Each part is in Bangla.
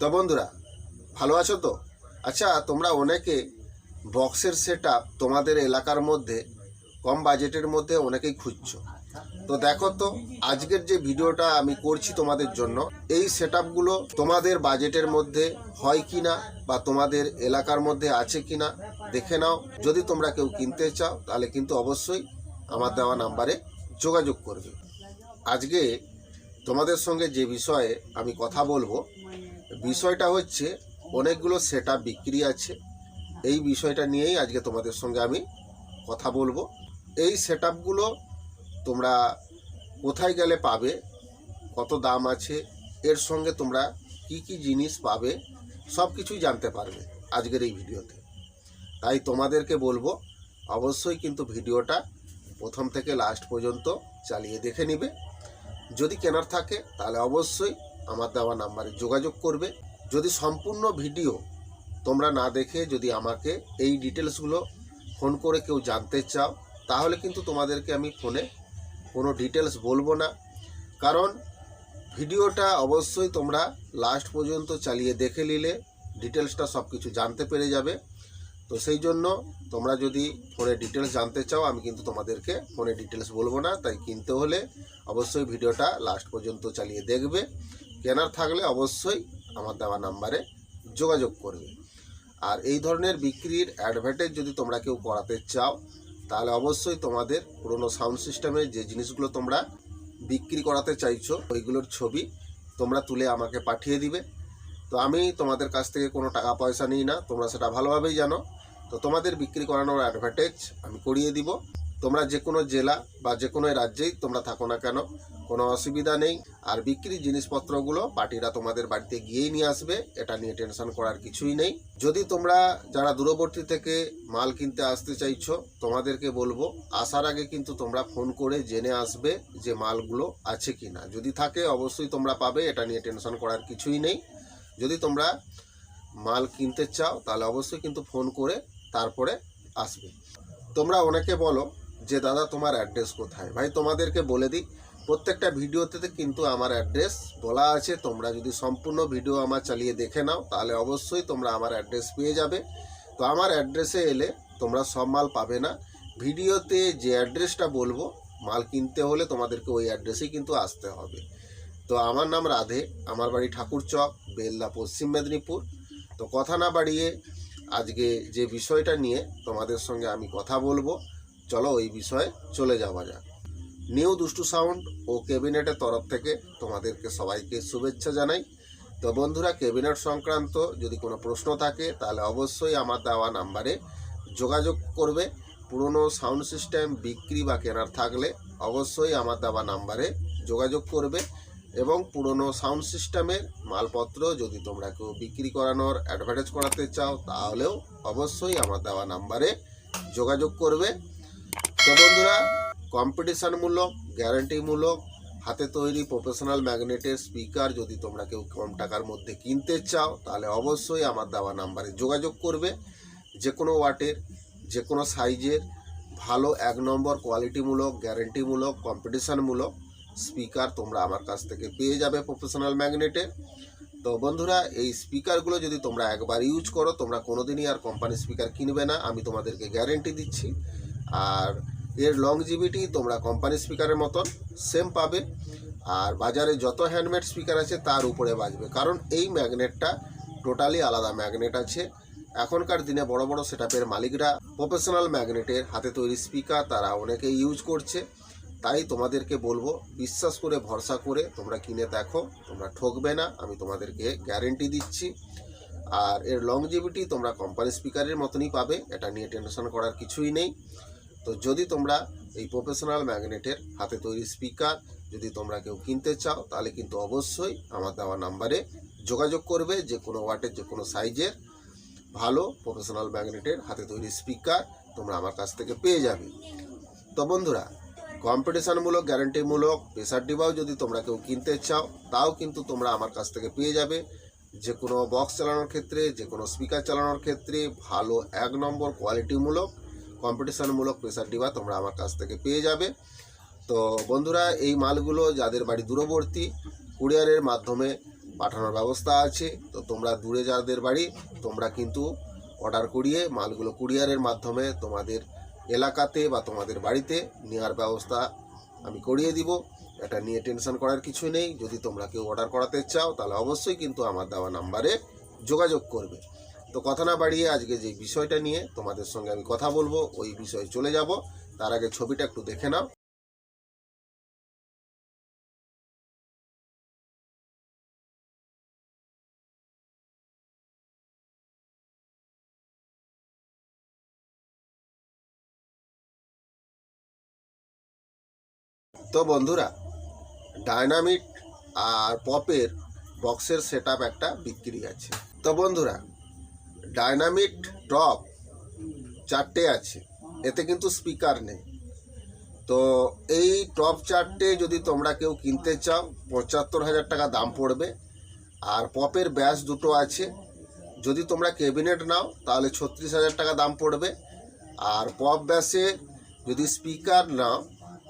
তো বন্ধুরা, ভালো আছো তো? আচ্ছা তোমরা অনেকে বক্সের সেট তোমাদের এলাকার মধ্যে, কম বাজেটের মধ্যে অনেকেই খুঁজছো। তো দেখো তো, আজকের যে ভিডিওটা আমি করছি তোমাদের জন্য, এই সেট তোমাদের বাজেটের মধ্যে হয় কি না বা তোমাদের এলাকার মধ্যে আছে কি না দেখে নাও। যদি তোমরা কেউ কিনতে চাও, তাহলে কিন্তু অবশ্যই আমার দেওয়া নাম্বারে যোগাযোগ করবে। আজকে তোমাদের সঙ্গে যে বিষয়ে আমি কথা বলব বিষয়টা হচ্ছে অনেকগুলো সেট বিক্রি আছে। এই বিষয়টা নিয়েই আজকে তোমাদের সঙ্গে আমি কথা বলব। এই সেট তোমরা কোথায় গেলে পাবে, কত দাম আছে, এর সঙ্গে তোমরা কি কি জিনিস পাবে সব কিছুই জানতে পারবে আজকের এই ভিডিওতে। তাই তোমাদেরকে বলব, অবশ্যই কিন্তু ভিডিওটা প্রথম থেকে লাস্ট পর্যন্ত চালিয়ে দেখে নিবে। যদি কেনার থাকে, তাহলে অবশ্যই আমার দেওয়া নাম্বারে যোগাযোগ করবে। যদি সম্পূর্ণ ভিডিও তোমরা না দেখে যদি আমাকে এই ডিটেলসগুলো ফোন করে কেউ জানতে চাও, তাহলে কিন্তু তোমাদেরকে আমি ফোনে কোনো ডিটেলস বলব না। কারণ ভিডিওটা অবশ্যই তোমরা লাস্ট পর্যন্ত চালিয়ে দেখে নিলে, ডিটেলসটা সব কিছু জানতে পেরে যাবে। তো সেই জন্য তোমরা যদি ফোনে ডিটেলস জানতে চাও, আমি কিন্তু তোমাদেরকে ফোনে ডিটেলস বলব না। তাই কিনতে হলে অবশ্যই ভিডিওটা লাস্ট পর্যন্ত চালিয়ে দেখবে। কেনার থাকলে অবশ্যই আমার দেওয়া নাম্বারে যোগাযোগ করবে। আর এই ধরনের বিক্রির অ্যাডভার্টাইজ যদি তোমরা কেউ করাতে চাও, তাহলে অবশ্যই তোমাদের পুরনো সাউন্ড সিস্টেমে যে জিনিসগুলো তোমরা বিক্রি করাতে চাইছো, ওইগুলোর ছবি তোমরা তুলে আমাকে পাঠিয়ে দিবে। তো আমি তোমাদের কাছ থেকে কোনো টাকা পয়সা নিই না, তোমরা সেটা ভালোভাবেই জানো। তো তোমাদের বিক্রি করানোর অ্যাডভার্টাইজ আমি করিয়ে দিব। তোমরা যে কোনো জেলা বা যে কোনো রাজ্যেই তোমরা থাকো না কেন কোনো অসুবিধা নেই। আর বিক্রির জিনিসপত্রগুলো পার্টিরা তোমাদের বাড়িতে গিয়েই নিয়ে আসবে, এটা নিয়ে টেনশন করার কিছুই নেই। যদি তোমরা যারা দূরবর্তী থেকে মাল কিনতে আসতে চাইছো, তোমাদেরকে বলব, আসার আগে কিন্তু তোমরা ফোন করে জেনে আসবে যে মালগুলো আছে কি না যদি থাকে, অবশ্যই তোমরা পাবে, এটা নিয়ে টেনশন করার কিছুই নেই। যদি তোমরা মাল কিনতে চাও, তাহলে অবশ্যই কিন্তু ফোন করে তারপরে আসবে। তোমরা অনেকে বলো যে, দাদা, তোমার অ্যাড্রেস কোথায়? ভাই, তোমাদেরকে বলে দিই প্রত্যেকটা ভিডিওতে কিন্তু আমার অ্যাড্রেস বলা আছে। তোমরা যদি সম্পূর্ণ ভিডিও আমার চালিয়ে দেখে নাও, তাহলে অবশ্যই তোমরা আমার অ্যাড্রেস পেয়ে যাবে। তো আমার অ্যাড্রেসে এলে তোমরা সব মাল পাবে না। ভিডিওতে যে অ্যাড্রেসটা বলব, মাল কিনতে হলে তোমাদেরকে ওই অ্যাড্রেসেই কিন্তু আসতে হবে। তো আমার নাম রাধে, আমার বাড়ি ঠাকুরচক বেলদা, পশ্চিম মেদিনীপুর। তো কথা না বাড়িয়ে আজকে যে বিষয়টা নিয়ে তোমাদের সঙ্গে আমি কথা বলব, চলো ওই বিষয়ে চলে যাওয়া যাক। নিউ দুষ্টু সাউন্ড ও ক্যাবিনেটের তরফ থেকে তোমাদেরকে সবাইকে শুভেচ্ছা জানাই। তো বন্ধুরা, ক্যাবিনেট সংক্রান্ত যদি কোনো প্রশ্ন থাকে, তাহলে অবশ্যই আমার দেওয়া নাম্বারে যোগাযোগ করবে। পুরনো সাউন্ড সিস্টেম বিক্রি বা কেনার থাকলে অবশ্যই আমার দেওয়া নাম্বারে যোগাযোগ করবে এবং পুরনো সাউন্ড সিস্টেমের মালপত্র যদি তোমরা কেউ বিক্রি করানোর, অ্যাডভার্টাইজ করাতে চাও, তাহলেও অবশ্যই আমার দেওয়া নাম্বারে যোগাযোগ করবে। তো বন্ধুরা কম্পিটিশনমূলক গ্যারান্টিমূলক হাতে তৈরি প্রফেশনাল ম্যাগনেটের স্পিকার যদি তোমরা কেউ কম টাকার মধ্যে কিনতে চাও, তাহলে অবশ্যই আমার দেওয়া নাম্বারে যোগাযোগ করবে। যে কোনো ওয়াটের যে কোনো সাইজের ভালো এক নম্বর কোয়ালিটিমূলক গ্যারেন্টিমূলক কম্পিটিশনমূলক স্পিকার তোমরা আমার কাছ থেকে পেয়ে যাবে প্রফেশনাল ম্যাগনেটে তো বন্ধুরা, এই স্পিকারগুলো যদি তোমরা একবার ইউজ করো, তোমরা কোনো দিনই আর কোম্পানি স্পিকার কিনবে না, আমি তোমাদেরকে গ্যারেন্টি দিচ্ছি। আর এর লংজিভিটি তোমরা কোম্পানি স্পিকারের মতন সেম পাবে। আর বাজারে যত হ্যান্ডমেড স্পিকার আছে, তার উপরে বাজবে। কারণ এই ম্যাগনেটটা টোটালি আলাদা ম্যাগনেট আছে। এখনকার দিনে বড় বড় সেটআপের মালিকরা প্রফেশনাল ম্যাগনেটের হাতে তৈরি স্পিকার তারা অনেকে ইউজ করছে। তাই তোমাদেরকে বলব, বিশ্বাস করে, ভরসা করে তোমরা কিনে দেখো, তোমরা ঠকবে না, আমি তোমাদেরকে গ্যারেন্টি দিচ্ছি। আর এর লংজিভিটি তোমরা কোম্পানি স্পিকারের মতনই পাবে, এটা নিয়ে টেনশন করার কিছুই নেই। তো যদি তোমরা এই প্রফেশনাল ম্যাগনেটের হাতে তৈরি স্পিকার যদি তোমরা কেউ কিনতে চাও, তাহলে কিন্তু অবশ্যই আমার দেওয়া নাম্বারে যোগাযোগ করবে, যে কোনো ওয়াটের যে কোনো সাইজের ভালো প্রফেশনাল ম্যাগনেটের হাতে তৈরি স্পিকার তোমরা আমার কাছ থেকে পেয়ে যাবে। তো বন্ধুরা কম্পিটিশনমূলক গ্যারান্টিমূলক প্রেসার ডিবাও যদি তোমরা কেউ কিনতে চাও, তাও কিন্তু তোমরা আমার কাছ থেকে পেয়ে যাবে। যে কোনো বক্স চালানোর ক্ষেত্রে, যে কোনো স্পিকার চালানোর ক্ষেত্রে ভালো এক নম্বর কোয়ালিটিমূলক কম্পিটিশনমূলক প্রেসার ডিবা তোমরা আমার কাছ থেকে পেয়ে যাবে। তো বন্ধুরা, এই মালগুলো যাদের বাড়ি দূরবর্তী কুরিয়ারের মাধ্যমে পাঠানোর ব্যবস্থা আছে। তো তোমরা দূরে যাদের বাড়ি, তোমরা কিন্তু অর্ডার করিয়ে মালগুলো কুরিয়ারের মাধ্যমে তোমাদের এলাকাতে বা তোমাদের বাড়িতে নেওয়ার ব্যবস্থা আমি করিয়ে দিব। এটা নিয়ে টেনশন করার কিছু নেই। যদি তোমরা কেউ অর্ডার করাতে চাও, তাহলে অবশ্যই কিন্তু আমার দেওয়া নাম্বারে যোগাযোগ করবে। তো কথা না বাড়িয়ে আজকে যে বিষয়টা নিয়ে তোমাদের সঙ্গে আমি কথা বলব, ওই বিষয়ে চলে যাব। তার আগে ছবিটা একটু দেখে নাও। তো বন্ধুরা ডায়নামিট আর পপের বক্সের সেট একটা বিক্রি আছে। তো বন্ধুরা ডায়নামিট টপ চারটে আছে, এতে কিন্তু স্পিকার নেই। তো এই টপ চারটে যদি তোমরা কেউ কিনতে চাও, পঁচাত্তর হাজার টাকা দাম পড়বে। আর পপের ব্যাস দুটো আছে, যদি তোমরা ক্যাবিনেট নাও, তাহলে ছত্রিশ হাজার টাকা দাম পড়বে। আর পপ ব্যাসে যদি স্পিকার নাও,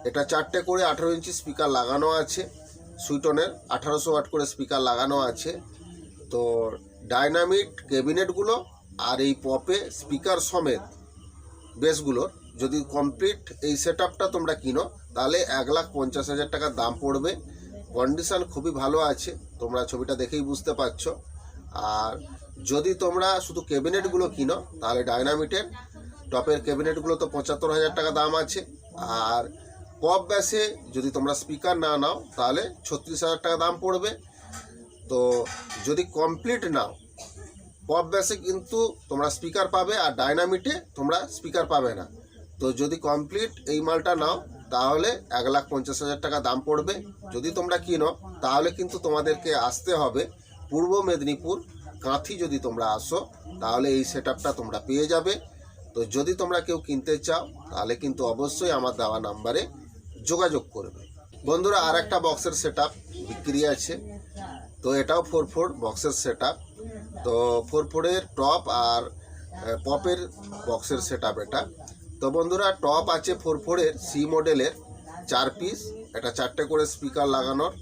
এটা চারটে করে আঠেরো ইঞ্চি স্পিকার লাগানো আছে, সুইটনের, আঠারোশো ওয়াট করে স্পিকার লাগানো আছে। তো ডাইনামিট ক্যাবিনেটগুলো আর এই পপে স্পিকার সমেত বেসগুলোর যদি কমপ্লিট এই সেট তোমরা কিনো, তাহলে এক লাখ পঞ্চাশ হাজার টাকার দাম পড়বে। কন্ডিশন খুবই ভালো আছে, তোমরা ছবিটা দেখেই বুঝতে পারছ। আর যদি তোমরা শুধু ক্যাবিনেটগুলো কিনো, তাহলে ডাইনামিটের, টপের ক্যাবিনেটগুলো তো পঁচাত্তর হাজার টাকা দাম আছে। আর পপ ব্যাসে যদি তোমরা স্পিকার না নাও, তাহলে ছত্রিশ হাজার টাকা দাম পড়বে। তো যদি কমপ্লিট নাও পপ ব্যাসে কিন্তু তোমরা স্পিকার পাবে আর ডাইনামিটে তোমরা স্পিকার পাবে না। তো যদি কমপ্লিট এই মালটা নাও, তাহলে এক লাখ পঞ্চাশ হাজার টাকা দাম পড়বে। যদি তোমরা কিনো, তাহলে কিন্তু তোমাদেরকে আসতে হবে পূর্ব মেদিনীপুর, কাঁথি যদি তোমরা আসো, তাহলে এই সেট তোমরা পেয়ে যাবে। তো যদি তোমরা কেউ কিনতে চাও, তাহলে কিন্তু অবশ্যই আমার দেওয়া নাম্বারে যোগাযোগ করবে। বন্ধুরা আর একটা বক্সের সেট বিক্রি আছে। তো এটাও ফোর ফোর বক্সের সেট তো ফোর ফোরের টপ আর পপের বক্সের সেট এটা। তো বন্ধুরা টপ আছে ফোর ফোরের সি মডেলের চার পিস এটা চারটে করে স্পিকার লাগানোর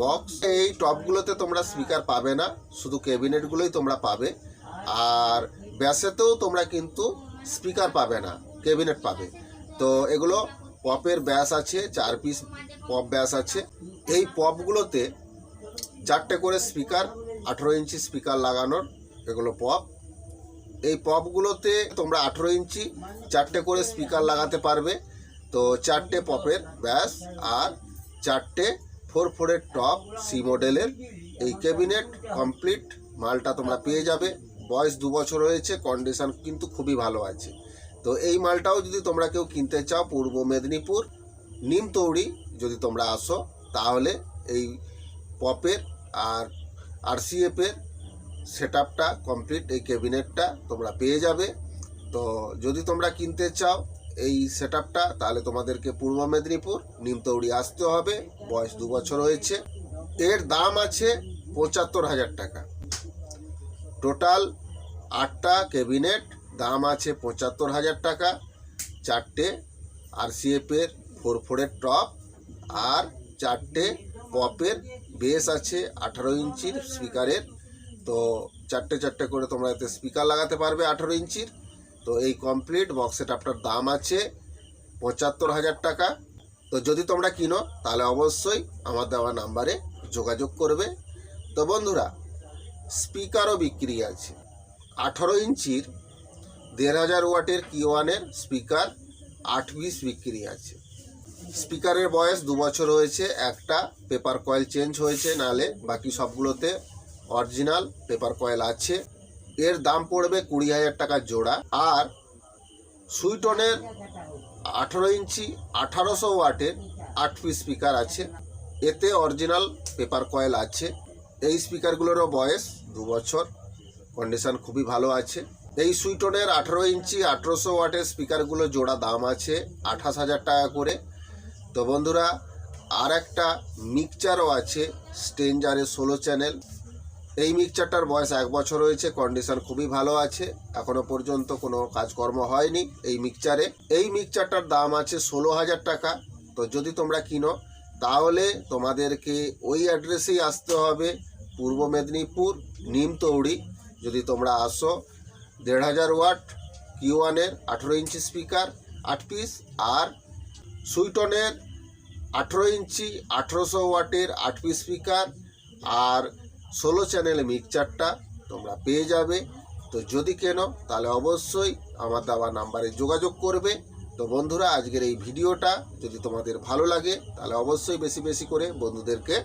বক্স এই টপগুলোতে তোমরা স্পিকার পাবে না, শুধু ক্যাবিনেটগুলোই তোমরা পাবে। আর ব্যাসেতেও তোমরা কিন্তু স্পিকার পাবে না ক্যাবিনেট পাবে। তো এগুলো পপের ব্যাস আছে, চার পিস পপ ব্যাস আছে। এই পপগুলোতে চারটে করে স্পিকার আঠেরো ইঞ্চি স্পিকার লাগানোর এগুলো পপ এই পপগুলোতে তোমরা আঠেরো ইঞ্চি চারটে করে স্পিকার লাগাতে পারবে। তো চারটে পপের ব্যাস, আর চারটে ফোর ফোরের টপ সি মডেলের এই ক্যাবিনেট কমপ্লিট মালটা তোমরা পেয়ে যাবে। বয়স দু বছর হয়েছে কন্ডিশন কিন্তু খুবই ভালো আছে। তো এই মালটাও যদি তোমরা কেউ কিনতে চাও, পূর্ব মেদিনীপুর নিমতৌড়ি যদি তোমরা আসো, তাহলে এই পপের আর আরসিএফের সেট আপটা কমপ্লিট এই ক্যাবিনেটটা তোমরা পেয়ে যাবে। তো যদি তোমরা কিনতে চাও এই সেট আপটা তাহলে তোমাদেরকে পূর্ব মেদিনীপুর নিমতৌড়ি আসতে হবে। বয়স দু বছর হয়েছে। এর দাম আছে পঁচাত্তর হাজার টাকা। টোটাল আটটা ক্যাবিনেট দাম আছে পঁচাত্তর হাজার টাকা। চারটে আরসিএফের ফোর ফোরের টপ আর চারটে পপের বেস আছে, আঠারো ইঞ্চির স্পিকারের তো চারটে চারটে করে তোমরা এতে স্পিকার লাগাতে পারবে আঠারো ইঞ্চির। তো এই কমপ্লিট বক্স সেটআপটার দাম আছে পঁচাত্তর হাজার টাকা। তো যদি তোমরা কিনো, তাহলে অবশ্যই আমার দেওয়া নাম্বারে যোগাযোগ করবে। তো বন্ধুরা স্পিকারও বিক্রি আছে। আঠারো ইঞ্চির দেড় হাজার ওয়াটের কিওয়ানের স্পিকার আট পিস বিক্রি আছে। স্পিকারের বয়স দু বছর হয়েছে, একটা পেপার কয়েল চেঞ্জ হয়েছে নালে, বাকি সবগুলোতে অরিজিনাল পেপার কয়েল আছে। এর দাম পড়বে কুড়ি হাজার টাকা জোড়া, আর সুইটনের আঠেরো ইঞ্চি, আঠারোশো ওয়াটের আট পিস স্পিকার আছে। এতে অরিজিনাল পেপার কয়েল আছে। এই স্পিকারগুলোরও বয়স দু বছর কন্ডিশন খুবই ভালো আছে। এই সুইটনের আঠেরো ইঞ্চি, আঠেরোশো ওয়াটের স্পিকারগুলো জোড়া দাম আছে আঠাশ হাজার টাকা করে। তো বন্ধুরা আর একটা মিক্সচারও আছে স্টেঞ্জারের ষোলো চ্যানেল এই মিক্সচারটার বয়স এক বছর হয়েছে কন্ডিশন খুবই ভালো আছে। এখনও পর্যন্ত কোনো কাজকর্ম হয়নি এই মিক্সচারে এই মিক্সচারটার দাম আছে ষোলো হাজার টাকা। তো যদি তোমরা কিনো, তাহলে তোমাদেরকে ওই অ্যাড্রেসেই আসতে হবে পূর্ব মেদিনীপুর নিমতৌড়ি যদি তোমরা আসো, দেড় হাজার ওয়াট কিউ ওয়ানের আঠেরো ইঞ্চি স্পিকার আট পিস আর সুইটনের আঠেরো ইঞ্চি, আঠেরোশো ওয়াটের আট পি স্পিকার আর ষোলো চ্যানেল মিক্সচারটা তোমরা পেয়ে যাবে। তো যদি কেন, তাহলে অবশ্যই আমার দেওয়া নাম্বারে যোগাযোগ করবে। তো বন্ধুরা, আজকের এই ভিডিওটা যদি তোমাদের ভালো লাগে, তাহলে অবশ্যই বেশি বেশি করে বন্ধুদেরকে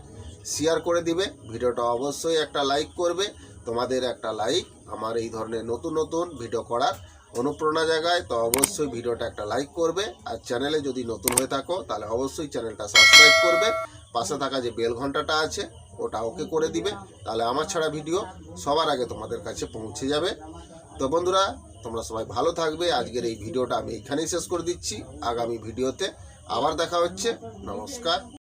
শেয়ার করে দিবে। ভিডিওটা অবশ্যই একটা লাইক করবে। তোমাদের একটা লাইক আমার এই ধরনের নতুন নতুন ভিডিও করার অনুপ্রেরণা জায়গায়, তো অবশ্যই ভিডিওটা একটা লাইক করবে। আর চ্যানেলে যদি নতুন হয়ে থাকো, তাহলে অবশ্যই চ্যানেলটা সাবস্ক্রাইব করবে। পাশে থাকা যে বেল ঘন্টাটা আছে, ওটা ওকে করে দিবে। তাহলে আমার ছাড়া ভিডিও সবার আগে তোমাদের কাছে পৌঁছে যাবে। তো বন্ধুরা, তোমরা সবাই ভালো থাকবে। আজকের এই ভিডিওটা আমি এখানেই শেষ করে দিচ্ছি। আগামী ভিডিওতে আবার দেখা হচ্ছে। নমস্কার।